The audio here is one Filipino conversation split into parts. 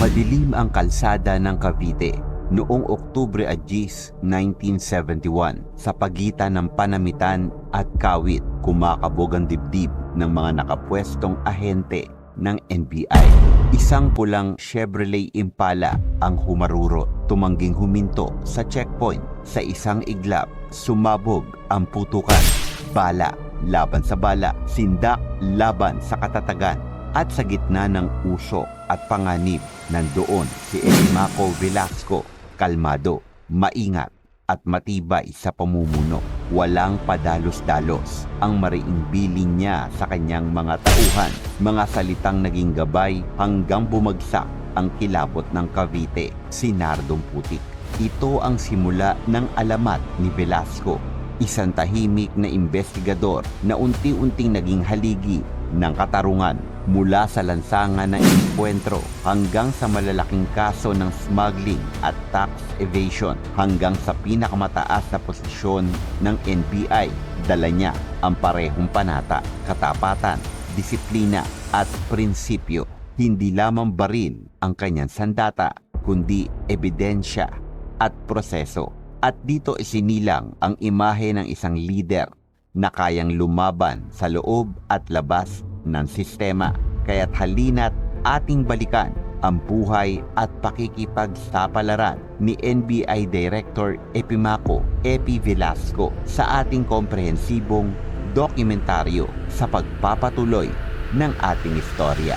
Madilim ang kalsada ng Cavite noong Oktubre Agis 1971 sa pagitan ng Panamitan at Kawit kumakabog ang dibdib ng mga nakapwestong ahente ng NBI. Isang pulang Chevrolet Impala ang humaruro, tumangging huminto sa checkpoint. Sa isang iglap, sumabog ang putukan. Bala, laban sa bala, sindak, laban sa katatagan. At sa gitna ng usok at panganib, nandoon si Elimaco Velasco, kalmado, maingat, at matibay sa pamumuno. Walang padalos-dalos ang mariing biling niya sa kanyang mga tauhan, mga salitang naging gabay hanggang bumagsak ang kilabot ng Cavite, si Nardong Putik. Ito ang simula ng alamat ni Velasco, isang tahimik na investigador na unti-unting naging haligi ng katarungan mula sa lansangan ng enkwentro hanggang sa malalaking kaso ng smuggling at tax evasion hanggang sa pinakamataas na posisyon ng NBI. Dala niya ang parehong panata, katapatan, disiplina at prinsipyo. Hindi lamang baril ang kanyang sandata, kundi ebidensya at proseso. At dito isinilang ang imahe ng isang leader na kayang lumaban sa loob at labas ng sistema. Kaya't halina't ating balikan ang buhay at pakikipagsapalaran ni NBI Director Epimaco Epi Velasco sa ating komprehensibong dokumentaryo sa pagpapatuloy ng ating istorya.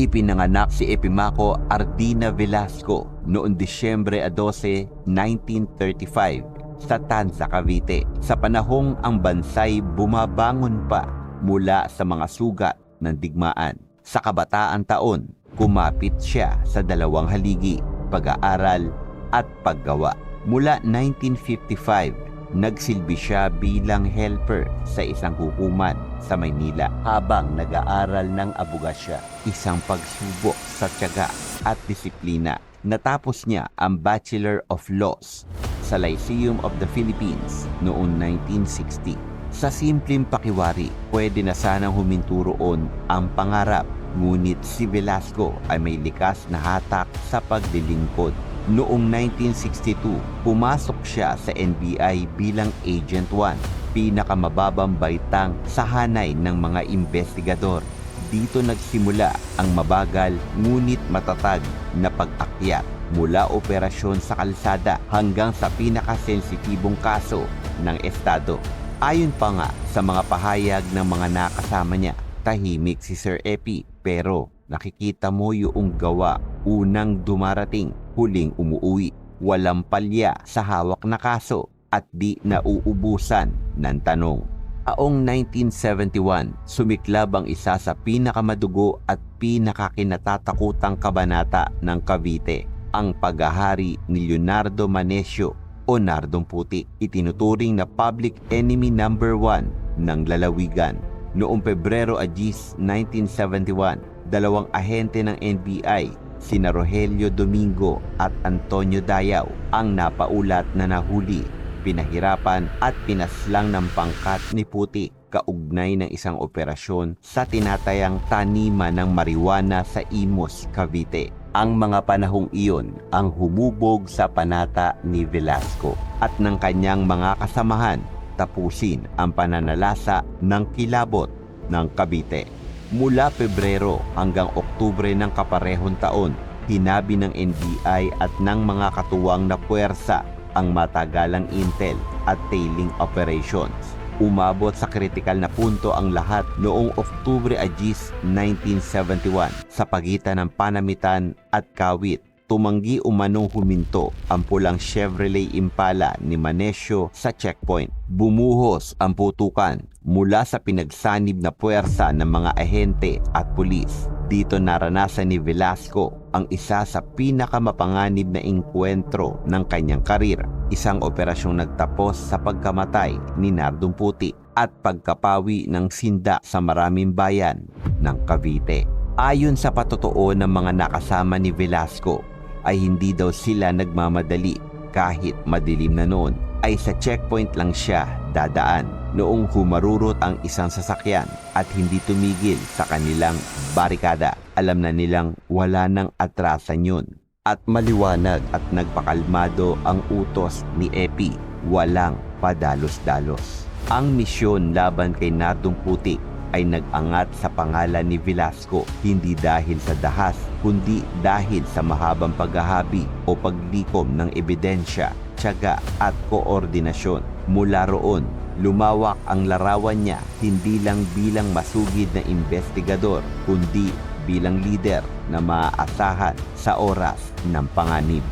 Ipinanganak si Epimaco Ardina Velasco noong Disyembre 12, 1935 sa Tanza, Cavite. Sa panahong ang bansay bumabangon pa mula sa mga sugat ng digmaan. Sa kabataan taon, kumapit siya sa dalawang haligi, pag-aaral at paggawa. Mula 1955 nagsilbi siya bilang helper sa isang hukuman sa Maynila habang nag-aaral ng abogasya. Isang pagsubok sa tiyaga at disiplina. Natapos niya ang Bachelor of Laws sa Lyceum of the Philippines noong 1960. Sa simpleng pakiwari, pwede na sanang huminto roon ang pangarap ngunit si Velasco ay may likas na hatak sa paglilingkod Noong 1962, pumasok siya sa NBI bilang Agent 1, pinakamababang baitang sa hanay ng mga investigador. Dito nagsimula ang mabagal ngunit matatag na pag-akyat mula operasyon sa kalsada hanggang sa pinakasensitibong kaso ng Estado. Ayon pa nga sa mga pahayag ng mga nakasama niya, tahimik si Sir Epi pero nakikita mo yung gawa unang dumarating huling umuwi. Walang palya sa hawak na kaso at di nauubusan ng tanong. Taong 1971, sumiklab ang isa sa pinakamadugo at pinakakinatatakutang kabanata ng Cavite, ang paghahari ni Leonardo Manesio o Nardong Puti. Itinuturing na public enemy number 1 ng lalawigan. Noong Pebrero Agis 1971, dalawang ahente ng NBI sina Rogelio Domingo at Antonio Dayaw ang napaulat na nahuli, pinahirapan at pinaslang ng pangkat ni Puti kaugnay ng isang operasyon sa tinatayang taniman ng marijuana sa Imos, Cavite. Ang mga panahong iyon ang humubog sa panata ni Velasco at ng kanyang mga kasamahan tapusin ang pananalasa ng kilabot ng Cavite. Mula Pebrero hanggang Oktubre ng kaparehong taon, hinabi ng NBI at ng mga katuwang na puwersa ang matagalang intel at tailing operations. Umabot sa kritikal na punto ang lahat noong Oktubre Agis 1971 sa pagitan ng Panamitan at Kawit tumanggi umanong huminto ang pulang Chevrolet Impala ni Manesio sa checkpoint. Bumuhos ang putukan mula sa pinagsanib na puwersa ng mga ahente at pulis. Dito naranasan ni Velasco ang isa sa pinakamapanganib na inkwentro ng kanyang karir. Isang operasyong nagtapos sa pagkamatay ni Nardong Puti at pagkapawi ng sinda sa maraming bayan ng Cavite. Ayon sa patotoo ng mga nakasama ni Velasco, ay hindi daw sila nagmamadali kahit madilim na noon ay sa checkpoint lang siya dadaan noong humarurot ang isang sasakyan at hindi tumigil sa kanilang barikada. Alam na nilang wala nang atrasan yun. At maliwanag at nagpakalmado ang utos ni Epi. Walang padalos-dalos. Ang misyon laban kay Nardong Putik ay nag-angat sa pangalan ni Velasco hindi dahil sa dahas kundi dahil sa mahabang paghahabi o paglikom ng ebidensya, tiyaga at koordinasyon. Mula roon, lumawak ang larawan niya hindi lang bilang masugid na investigador kundi bilang leader na maaasahan sa oras ng panganib.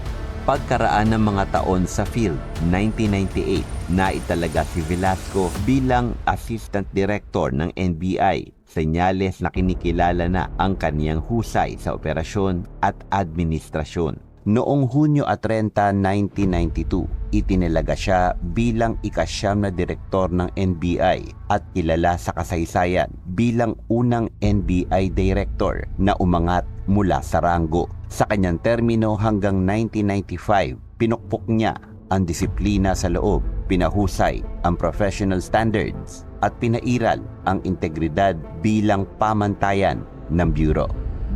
Pagkaraan ng mga taon sa field, 1998, naitalaga si Velasco bilang Assistant Director ng NBI. Senyales na kinikilala na ang kaniyang husay sa operasyon at administrasyon. Noong Hunyo at 30, 1992, itinalaga siya bilang ikasyam na direktor ng NBI at kilala sa kasaysayan bilang unang NBI director na umangat mula sa ranggo. Sa kanyang termino hanggang 1995, pinukpok niya ang disiplina sa loob, pinahusay ang professional standards at pinairal ang integridad bilang pamantayan ng bureau.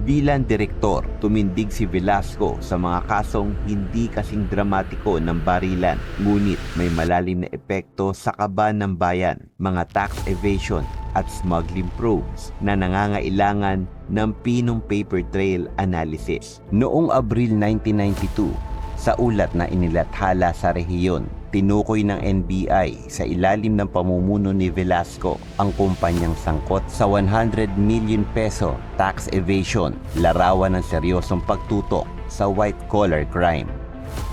Bilang direktor, tumindig si Velasco sa mga kasong hindi kasing dramatiko ng barilan, ngunit may malalim na epekto sa kaban ng bayan, mga tax evasion at smuggling probes na nangangailangan ng pinong paper trail analysis. Noong Abril 1992, sa ulat na inilathala sa rehiyon, tinukoy ng NBI sa ilalim ng pamumuno ni Velasco ang kumpanyang sangkot sa 100 million peso tax evasion, larawan ng seryosong pagtutok sa white-collar crime.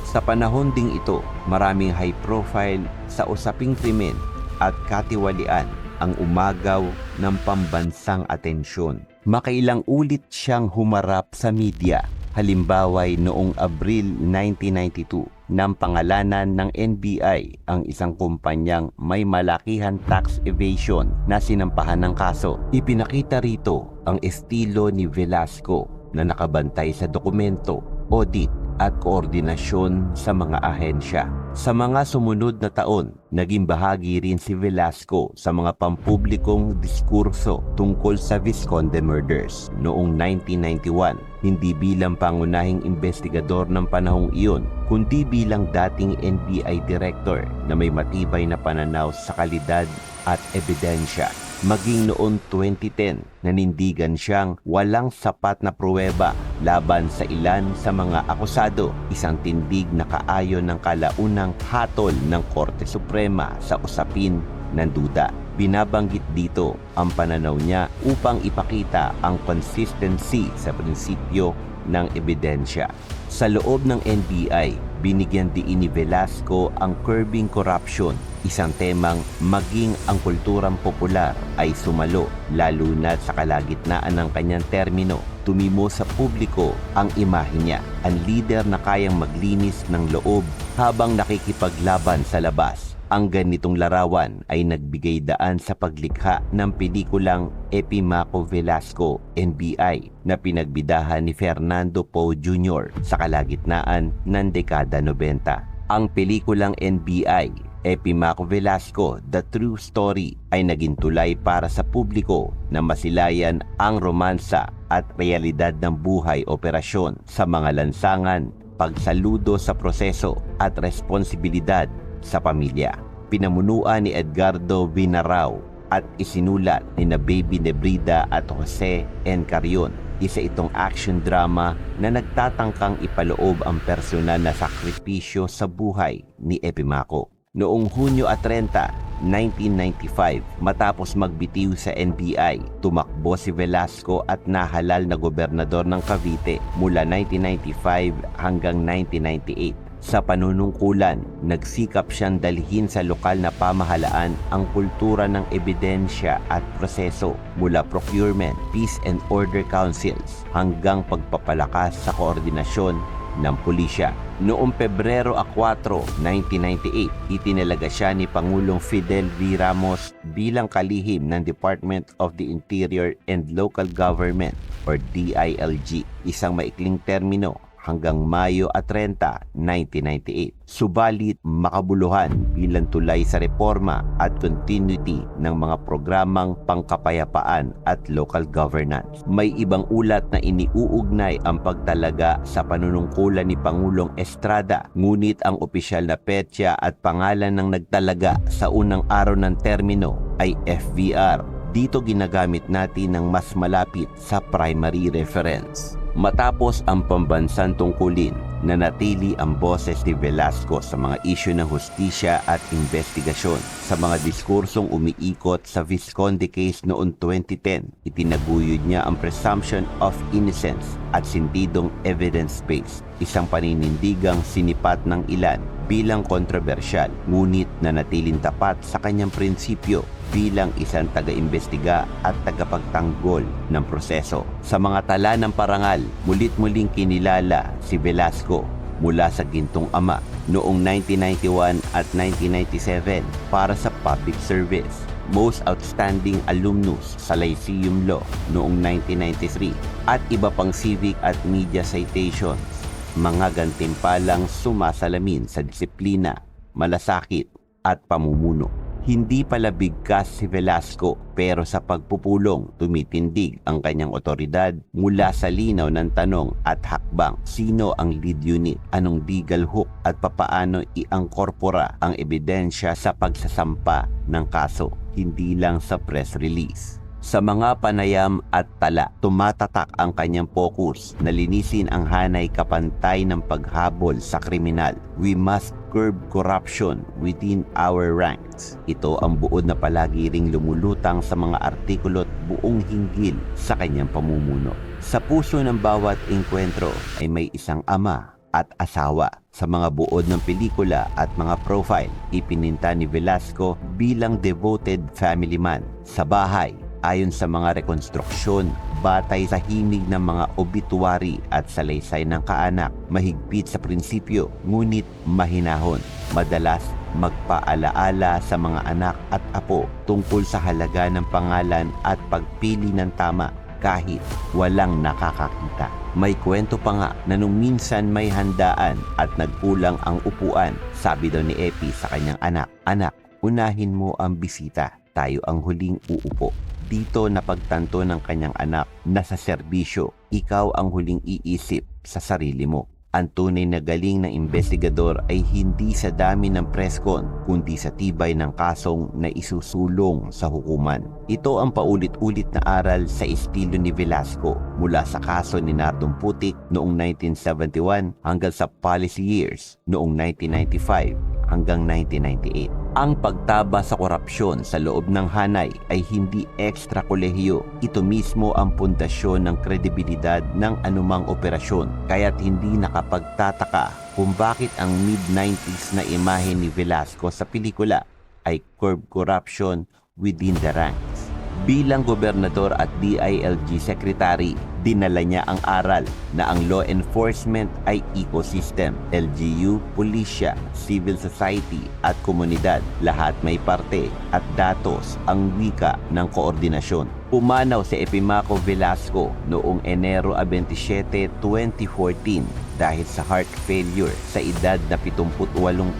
Sa panahon ding ito, maraming high profile sa usaping krimen at katiwalian ang umagaw ng pambansang atensyon. Makailang ulit siyang humarap sa media Halimbawa'y noong Abril 1992 nang pangalanan ng NBI ang isang kumpanyang may malakihan tax evasion na sinampahan ng kaso. Ipinakita rito ang estilo ni Velasco na nakabantay sa dokumento, audit at koordinasyon sa mga ahensya. Sa mga sumunod na taon, naging bahagi rin si Velasco sa mga pampublikong diskurso tungkol sa Visconde murders noong 1991, hindi bilang pangunahing investigador ng panahong iyon, kundi bilang dating NBI director na may matibay na pananaw sa kalidad at ebidensya. Maging noong 2010, nanindigan siyang walang sapat na pruweba laban sa ilan sa mga akusado, isang tindig na kaayon ng kalaunang hatol ng Korte Suprema sa usapin ng duda. Binabanggit dito ang pananaw niya upang ipakita ang consistency sa prinsipyo ng ebidensya. Sa loob ng NBI, binigyan diin ni Velasco ang curbing corruption, isang temang maging ang kulturang popular ay sumalo lalo na sa kalagitnaan ng kanyang termino. Tumimo sa publiko ang imahe niya, ang leader na kayang maglinis ng loob habang nakikipaglaban sa labas. Ang ganitong larawan ay nagbigay daan sa paglikha ng pelikulang Epimaco Velasco NBI na pinagbidahan ni Fernando Poe Jr. sa kalagitnaan ng dekada 90. Ang pelikulang NBI Epimaco Velasco, The True Story ay naging tulay para sa publiko na masilayan ang romansa at realidad ng buhay operasyon sa mga lansangan, pagsaludo sa proseso at responsibilidad sa pamilya. Pinamunuan ni Edgardo Vinarao at isinulat ni na Baby Nebrida at Jose N. Carion. Isa itong action drama na nagtatangkang ipaloob ang personal na sakripisyo sa buhay ni Epimaco. Noong Hunyo at 30, 1995, matapos magbitiw sa NBI, tumakbo si Velasco at nahalal na gobernador ng Cavite mula 1995 hanggang 1998. Sa panunungkulan, nagsikap siyang dalhin sa lokal na pamahalaan ang kultura ng ebidensya at proseso mula procurement, peace and order councils hanggang pagpapalakas sa koordinasyon ng pulisya. Noong Pebrero 4, 1998, itinalaga siya ni Pangulong Fidel V. Ramos bilang kalihim ng Department of the Interior and Local Government or DILG, isang maikling termino hanggang Mayo at 30, 1998. Subalit makabuluhan bilang tulay sa reforma at continuity ng mga programang pangkapayapaan at local governance. May ibang ulat na iniuugnay ang pagtalaga sa panunungkulan ni Pangulong Estrada ngunit ang opisyal na petsa at pangalan ng nagtalaga sa unang araw ng termino ay FVR dito ginagamit natin ng mas malapit sa primary reference. Matapos ang pambansang tungkulin, nanatili ang boses ni Velasco sa mga isyu ng hustisya at investigasyon. Sa mga diskursong umiikot sa Visconde case noong 2010, itinaguyod niya ang presumption of innocence at sintidong evidence-based, isang paninindigang sinipat ng ilan bilang kontrobersyal ngunit nanatiling tapat sa kanyang prinsipyo bilang isang taga-imbestiga at tagapagtanggol ng proseso. Sa mga tala ng parangal, mulit-muling kinilala si Velasco mula sa gintong ama noong 1991 at 1997 para sa public service. Most Outstanding Alumnus sa Lyceum Law noong 1993 at iba pang civic at media citations mga gantimpalang sumasalamin sa disiplina, malasakit at pamumuno. Hindi pala bigkas si Velasco pero sa pagpupulong tumitindig ang kanyang otoridad mula sa linaw ng tanong at hakbang. Sino ang lead unit? Anong legal hook? At papaano iangkorpora ang ebidensya sa pagsasampa ng kaso? Hindi lang sa press release. Sa mga panayam at tala, tumatatak ang kanyang focus na linisin ang hanay kapantay ng paghabol sa kriminal. We must curb corruption within our ranks. Ito ang buod na palagi ring lumulutang sa mga artikulo at buong hinggil sa kanyang pamumuno. Sa puso ng bawat engkwentro ay may isang ama at asawa. Sa mga buod ng pelikula at mga profile, ipininta ni Velasco bilang devoted family man. Sa bahay, ayon sa mga rekonstruksyon batay sa himig ng mga obituary at salaysay ng kaanak, mahigpit sa prinsipyo, ngunit mahinahon. Madalas magpaalaala sa mga anak at apo tungkol sa halaga ng pangalan at pagpili ng tama kahit walang nakakakita. May kwento pa nga na nung minsan may handaan at nagkulang ang upuan, sabi daw ni Epi sa kanyang anak, Anak, unahin mo ang bisita, tayo ang huling uupo. Dito napagtanto ng kanyang anak na sa serbisyo, ikaw ang huling iisip sa sarili mo. Ang tunay na galing ng investigador ay hindi sa dami ng preskon, kundi sa tibay ng kasong na isusulong sa hukuman. Ito ang paulit-ulit na aral sa estilo ni Velasco mula sa kaso ni Nardong Putik noong 1971 hanggang sa policy years noong 1995 hanggang 1998. Ang pagtaba sa korupsyon sa loob ng hanay ay hindi ekstra kolehiyo. Ito mismo ang pundasyon ng kredibilidad ng anumang operasyon. Kaya't hindi nakapagtataka kung bakit ang mid-90s na imahe ni Velasco sa pelikula ay curb corruption within the ranks. Bilang gobernador at DILG secretary, dinala niya ang aral na ang law enforcement ay ecosystem, LGU, pulisya, civil society at komunidad. Lahat may parte at datos ang wika ng koordinasyon. Pumanaw si Epimaco Velasco noong Enero 27, 2014 dahil sa heart failure sa edad na 78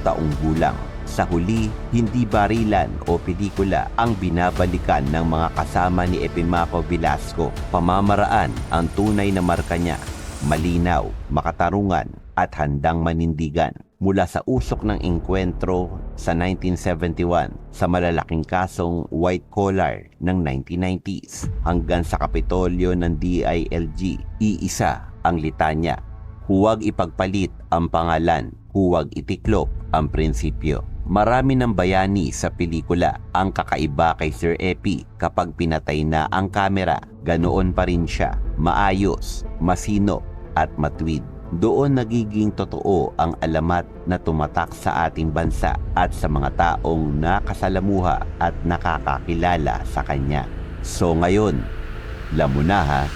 taong gulang. Sa huli, hindi barilan o pelikula ang binabalikan ng mga kasama ni Epimaco Velasco. Pamamaraan ang tunay na marka niya, malinaw, makatarungan at handang manindigan. Mula sa usok ng engkwentro sa 1971 sa malalaking kasong white collar ng 1990s hanggang sa kapitolyo ng DILG, iisa ang litanya. Huwag ipagpalit ang pangalan, huwag itiklop ang prinsipyo. Marami ng bayani sa pelikula ang kakaiba kay Sir Epi kapag pinatay na ang kamera. Ganoon pa rin siya, maayos, masino at matwid. Doon nagiging totoo ang alamat na tumatak sa ating bansa at sa mga taong nakasalamuha at nakakakilala sa kanya. So ngayon, lamunaha